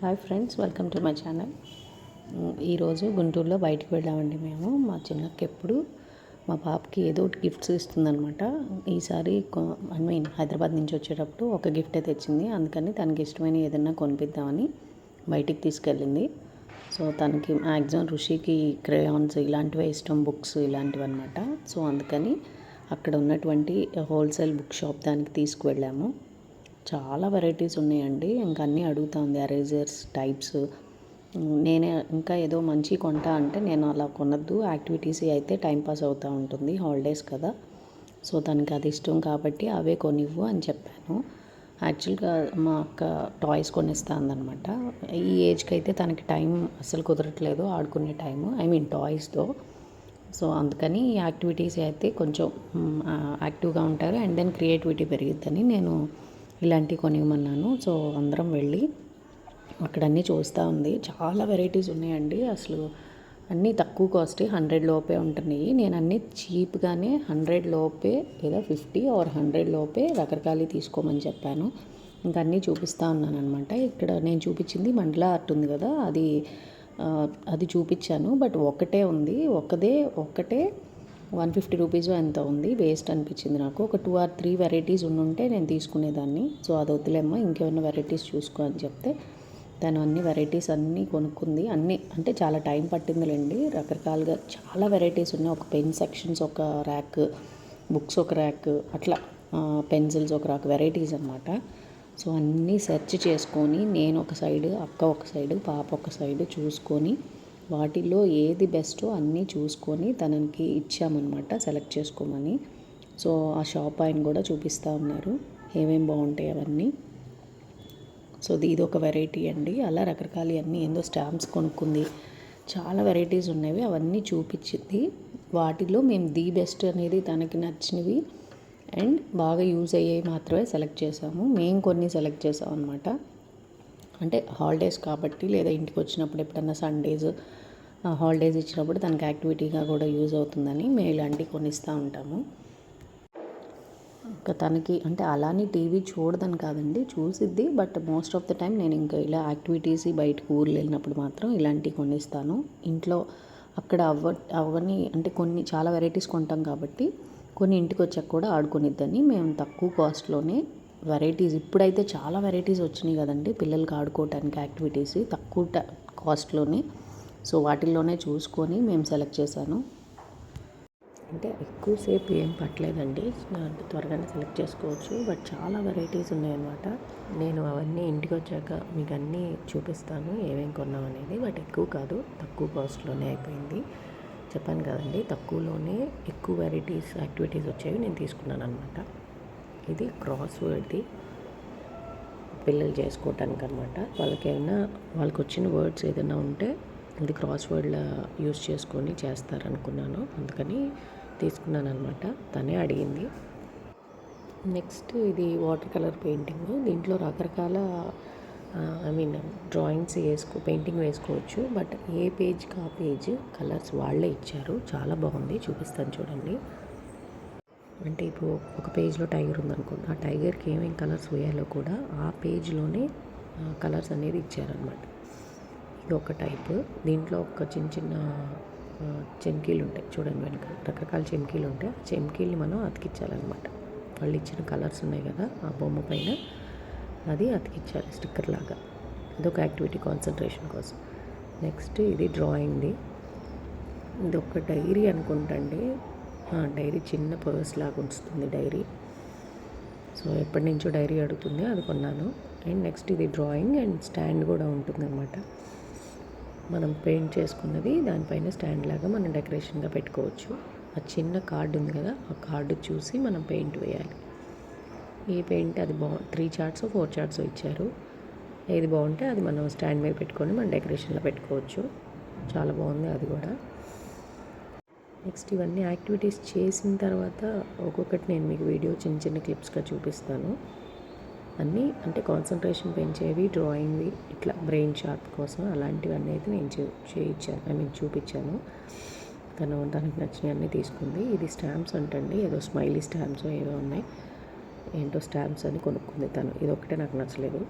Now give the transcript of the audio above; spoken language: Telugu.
Hi friends welcome to my channel. ఈరోజు గుంటూరులో బయటకు వెళ్ళామండి మేము. మా చిన్నకి ఎప్పుడు మా పాపకి ఏదో ఒకటి గిఫ్ట్స్ ఇస్తుందనమాట ఈసారి ఐ మీన్ హైదరాబాద్ నుంచి వచ్చేటప్పుడు ఒక గిఫ్టే తెచ్చింది. అందుకని తనకి ఇష్టమైన ఏదైనా కొనిపిద్దామని బయటికి తీసుకెళ్ళింది. సో తనకి మ్యాక్సిమం ఋషికి క్రేయాన్స్ ఇలాంటివే ఇష్టం బుక్స్ ఇలాంటివి అనమాట సో అందుకని అక్కడ ఉన్నటువంటి హోల్సేల్ బుక్ షాప్ దానికి తీసుకువెళ్ళాము. చాలా వెరైటీస్ ఉన్నాయండి. ఇంకా అన్నీ అడుగుతా ఉంది. ఎరేజర్స్ టైప్స్ నేనే ఇంకా ఏదో మంచి కొంటా అంటే నేను అలా కొనద్దు. యాక్టివిటీస్ అయితే టైంపాస్ అవుతూ ఉంటుంది. హాలిడేస్ కదా. సో తనకి అది ఇష్టం కాబట్టి అవే కొనివ్వు అని చెప్పాను. యాక్చువల్గా మా అక్క టాయ్స్ కొనిస్తా అందనమాట ఈ ఏజ్కి అయితే తనకి టైం అస్సలు కుదరట్లేదు ఆడుకునే టైము ఐ మీన్ టాయ్స్తో సో అందుకని యాక్టివిటీస్ అయితే కొంచెం యాక్టివ్గా ఉంటారు. అండ్ దెన్ క్రియేటివిటీ పెరిగిద్దని నేను ఇలాంటివి కొనివ్వమన్నాను. సో అందరం వెళ్ళి అక్కడన్నీ చూస్తూ ఉంది. చాలా వెరైటీస్ ఉన్నాయండి. అసలు అన్నీ తక్కువ కాస్ట్ హండ్రెడ్ లోపే ఉంటున్నాయి. నేను అన్నీ చీప్గానే హండ్రెడ్ లోపే లేదా ఫిఫ్టీ ఆర్ హండ్రెడ్ లోపే రకరకాలు తీసుకోమని చెప్పాను. ఇంకా అన్నీ చూపిస్తూ ఉన్నాను అనమాట ఇక్కడ నేను చూపించింది మండల ఆర్ట్ ఉంది కదా అది అది చూపించాను. బట్ ఒకటే ఉంది. ఒకదే ఒకటే వన్ ఫిఫ్టీ రూపీస్ ఎంత ఉంది? వేస్ట్ అనిపించింది నాకు. ఒక టూ ఆర్ త్రీ వెరైటీస్ ఉండుంటే నేను తీసుకునేదాన్ని. సో అది వద్దులేమ్మా ఇంకేమైనా వెరైటీస్ చూసుకో అని చెప్తే తను అన్ని వెరైటీస్ అన్నీ కొనుక్కుంది. అన్నీ అంటే చాలా టైం పట్టిందిలేండి. రకరకాలుగా చాలా వెరైటీస్ ఉన్నాయి. ఒక పెన్ సెక్షన్స్ ఒక ర్యాక్ బుక్స్ ఒక ర్యాక్ అట్లా పెన్సిల్స్ ఒక ర్యాక్ వెరైటీస్ అనమాట సో అన్నీ సెర్చ్ చేసుకొని నేను ఒక సైడ్ అక్క ఒక సైడ్ పాప ఒక సైడ్ చూసుకొని వాటిల్లో ఏది బెస్టో అన్నీ చూసుకొని తనకి ఇచ్చామన్నమాట సెలెక్ట్ చేసుకోమని. సో ఆ షాప్ ఆయన కూడా చూపిస్తూ ఉన్నారు ఏమేమి బాగుంటాయి అవన్నీ. సో ఇది ఒక వెరైటీ అండి. అలా రకరకాల అన్నీ ఏందో స్టాంప్స్ కొనుక్కుంది. చాలా వెరైటీస్ ఉన్నవి అవన్నీ చూపించింది. వాటిలో మేము ది బెస్ట్ అనేది తనకి నచ్చినవి అండ్ బాగా యూజ్ అయ్యేవి మాత్రమే సెలెక్ట్ చేసాము. మేము కొన్ని సెలెక్ట్ చేసాం అనమాట అంటే హాలిడేస్ కాబట్టి లేదా ఇంటికి వచ్చినప్పుడు ఎప్పుడన్నా సండేస్ హాలిడేస్ ఇచ్చినప్పుడు తనకి యాక్టివిటీగా కూడా యూజ్ అవుతుందని మేము ఇలాంటివి కొనిస్తూ ఉంటాము. ఇంకా తనకి అంటే అలానే టీవీ చూడదని కాదండి చూసిద్ది. But most of the time నేను ఇంకా ఇలా యాక్టివిటీస్ బయటకు ఊర్లు వెళ్ళినప్పుడు మాత్రం ఇలాంటివి కొనిస్తాను. ఇంట్లో అక్కడ అవ్వ అవని అంటే కొన్ని చాలా వెరైటీస్ కొంటాం కాబట్టి కొన్ని ఇంటికి వచ్చాక కూడా ఆడుకునిద్దని మేము తక్కువ కాస్ట్లోనే వెరైటీస్ ఇప్పుడైతే చాలా వెరైటీస్ వచ్చినాయి కదండి. పిల్లలకి ఆడుకోవటానికి యాక్టివిటీస్ తక్కువ కాస్ట్లోనే సో వాటిల్లోనే చూసుకొని మేము సెలెక్ట్ చేశాను. అంటే ఎక్కువసేపు ఏం పట్టలేదండి. త్వరగానే సెలెక్ట్ చేసుకోవచ్చు. బట్ చాలా వెరైటీస్ ఉన్నాయన్నమాట. నేను అవన్నీ ఇంటికి వచ్చాక మీకు అన్నీ చూపిస్తాను ఏమేమి కొన్నాం అనేది. బట్ ఎక్కువ కాదు తక్కువ కాస్ట్లోనే అయిపోయింది. చెప్పాను కదండి తక్కువలోనే ఎక్కువ వెరైటీస్ యాక్టివిటీస్ వచ్చేవి నేను తీసుకున్నాను అనమాట ఇది క్రాస్ వర్డ్ది పిల్లలు చేసుకోవటానికి అనమాట వాళ్ళకేమైనా వాళ్ళకి వచ్చిన వర్డ్స్ ఏదైనా ఉంటే ఇది క్రాస్ వర్డ్లా యూస్ చేసుకొని చేస్తారనుకున్నాను. అందుకని తీసుకున్నాను అనమాట తనే అడిగింది. నెక్స్ట్ ఇది వాటర్ కలర్ పెయింటింగ్ దీంట్లో రకరకాల ఐ మీన్ డ్రాయింగ్స్ వేసుకో పెయింటింగ్ వేసుకోవచ్చు. బట్ ఏ పేజ్కి ఆ పేజ్ కలర్స్ వాళ్ళే ఇచ్చారు. చాలా బాగుంది. చూపిస్తాను చూడండి. అంటే ఇప్పుడు ఒక పేజ్లో టైగర్ ఉందనుకోండి ఆ టైగర్కి ఏమేమి కలర్స్ వేయాలో కూడా ఆ పేజ్లోనే కలర్స్ అనేది ఇచ్చారనమాట ఇది ఒక టైప్. దీంట్లో ఒక చిన్న చిన్న చెమ్కీలు ఉంటాయి. చూడండి వెనక. రకరకాల చెమ్కీలు ఉంటాయి. ఆ చెమ్కీలు మనం అతికించాలన్నమాట. వాళ్ళు ఇచ్చిన కలర్స్ ఉన్నాయి కదా ఆ బొమ్మ పైన. అది అతికించాలి స్టిక్కర్ లాగా. ఇదొక యాక్టివిటీ కాన్సన్ట్రేషన్ కోసం. నెక్స్ట్ ఇది డ్రాయింగ్ది ఇది ఒక డైరీ అనుకుంటండి. డైరీ చిన్న పర్స్ లాగా ఉంచుతుంది డైరీ. సో ఎప్పటి నుంచో డైరీ అడుగుతుంది అది కొన్నాను. అండ్ నెక్స్ట్ ఇది డ్రాయింగ్ అండ్ స్టాండ్ కూడా ఉంటుంది అనమాట మనం పెయింట్ చేసుకున్నది దానిపైన స్టాండ్ లాగా మనం డెకరేషన్గా పెట్టుకోవచ్చు. ఆ చిన్న కార్డు ఉంది కదా ఆ కార్డు చూసి మనం పెయింట్ వేయాలి. ఈ పెయింట్ అది బా త్రీ చార్ట్స్ ఫోర్ చార్ట్స్ ఇచ్చారు. ఏది బాగుంటే అది మనం స్టాండ్ మీద పెట్టుకొని మనం డెకరేషన్లో పెట్టుకోవచ్చు. చాలా బాగుంది అది కూడా. నెక్స్ట్ ఇవన్నీ యాక్టివిటీస్ చేసిన తర్వాత ఒక్కొక్కటి నేను మీకు వీడియో చిన్న చిన్న క్లిప్స్గా చూపిస్తాను. అన్నీ అంటే కాన్సన్ట్రేషన్ పెంచేవి డ్రాయింగ్వి ఇట్లా బ్రెయిన్ షార్ప్ కోసం అలాంటివన్నీ అయితే నేను చేయించాను ఐ మీన్ చూపించాను. తను తనకు నచ్చినవి అన్నీ తీసుకుంది. ఇది స్టాంప్స్ అంటండి ఏదో స్మైలీ స్టాంప్స్ ఏదో ఉన్నాయి. ఏంటో స్టాంప్స్ అని కొనుక్కుంది తను. ఇది ఒకటే నాకు నచ్చలేదు.